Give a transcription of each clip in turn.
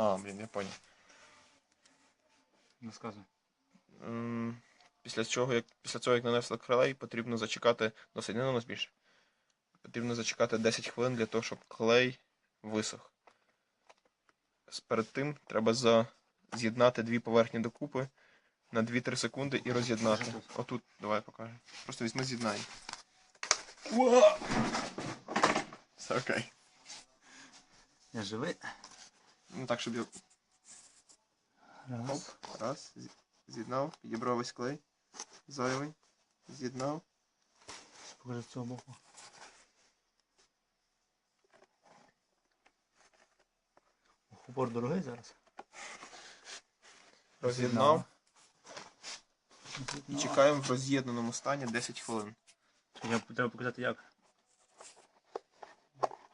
А, блін, я поняв. Розказуй. М, Після цього, як після цього, як нанесли клей, потрібно зачекати досить не нанос більше. Потрібно зачекати 10 хвилин для того, щоб клей висох. Перед тим треба за... з'єднати дві поверхні докупи на 2-3 секунди і роз'єднати. Отут, давай покажу. Просто візьми з'єднай. Все окей. Я живий. Ну так, щоб я Оп, Раз. раз, з'єднав, підібрав весь клей. Зайвий. З'єднав. Покажи цього боку. Ох, Упор дорогий зараз. Роз'єднав. І чекаємо в роз'єднаному стані 10 хвилин. Я треба показати як.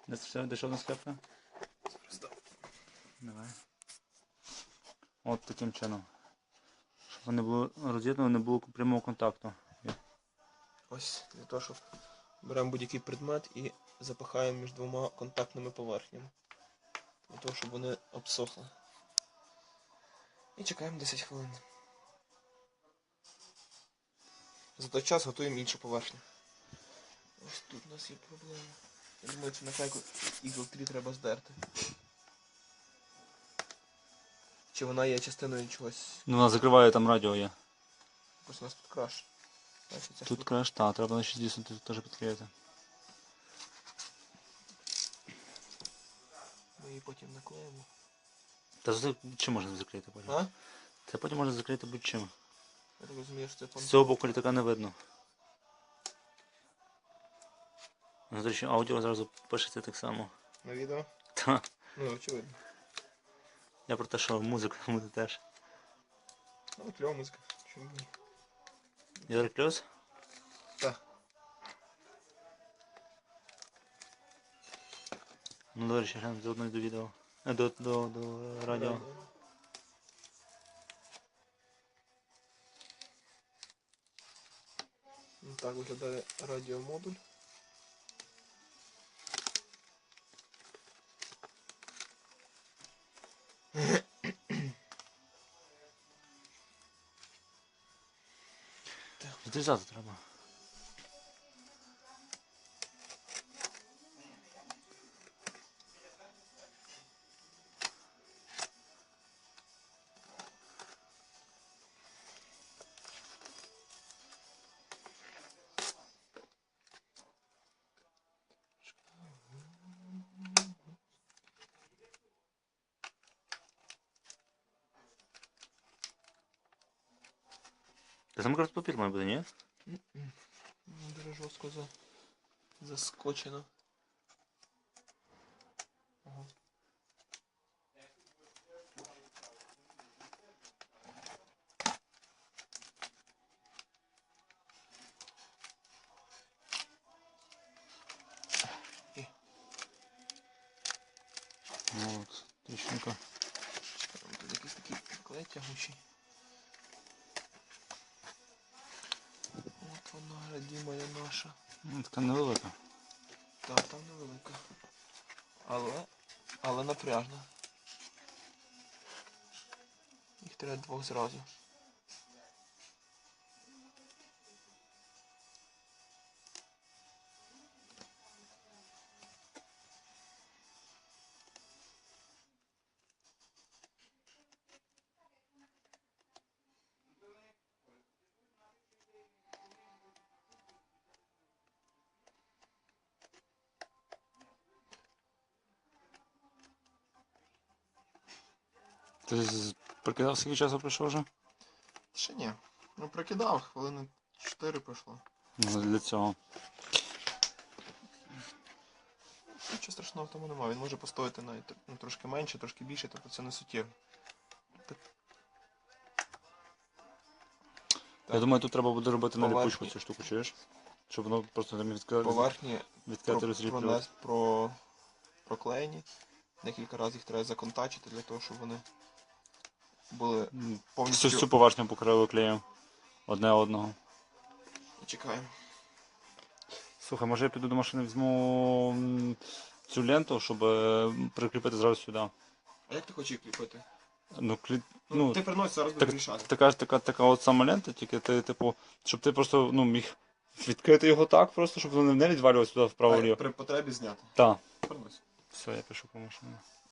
Де що кепка? Давай. От таким чином. Щоб вони було роз'єднано, не було прямого контакту. Ось для того, щоб беремо будь-який предмет і запихаємо між двома контактними поверхнями. Для того, щоб вони обсохли. І чекаємо 10 хвилин. За той час готуємо іншу поверхню. Ось тут у нас є проблема. Я думаю, цю наклейку Eagle 3 треба здерти. Чи вона є частиною чогось? Ну, вона закриває там радіо є. Якось у нас тут краще. Значить, ця Тут штука. краще, так, треба на 60 тут теж підклеїти. Ми її потім наклеїмо. Та це чим можна закрити потім? А? Це потім можна закрити будь-чим. Я так розумію, що це З фон. цього боку літака не видно. Ну, До речі, аудіо зразу пишеться так само. На відео? Та. Ну, очевидно. Я про те, що музика буде теж. Ну, кльова музика. Чому ні? Євро плюс? Так. Ну, до речі, глянемо заодно й до відео. Е, До, до, до радіо. Ну, Так виглядає радіомодуль. Відрізати треба. Та там якраз папір має бути, ні? Ну, Дуже жорстко за... заскочено. Ага. І Ну, от, тріщинка. там тут якийсь такий клей тягучий. От моя наша. Ну, така невелика. Так, там невелика. Але. Але напряжна. Їх треба двох зразу. Ти прикидав, скільки часу пройшло вже? Ще ні. Ну прикидав, хвилини 4 пройшло. Ну, для цього. Нічого страшного в тому немає. Він може постояти навіть ну, трошки менше, трошки більше, тобто це не суттєво. Я думаю, тут треба буде робити на Поверхні. ліпучку цю штуку, чуєш? Щоб воно просто там відкрити Поверхні про, розріблювати. про, проклеєні. Декілька разів їх треба законтачити для того, щоб вони були Всю повністю. всю поверхню покрили клеєм. Одне одного. Чекаємо. Слухай, може я піду до машини візьму м, цю ленту, щоб е, прикріпити зразу сюди. А як ти хочеш їх кріпити? Ну, клі... Ну, ну ти приносиш, зараз так, будеш рішати. така ж така, така от сама лента, тільки ти, типу, щоб ти просто ну, міг відкрити його так, просто, щоб воно не відвалювалося туди А, вправо-ліво. При потребі зняти. Так. Принось. Все, я пишу по машині.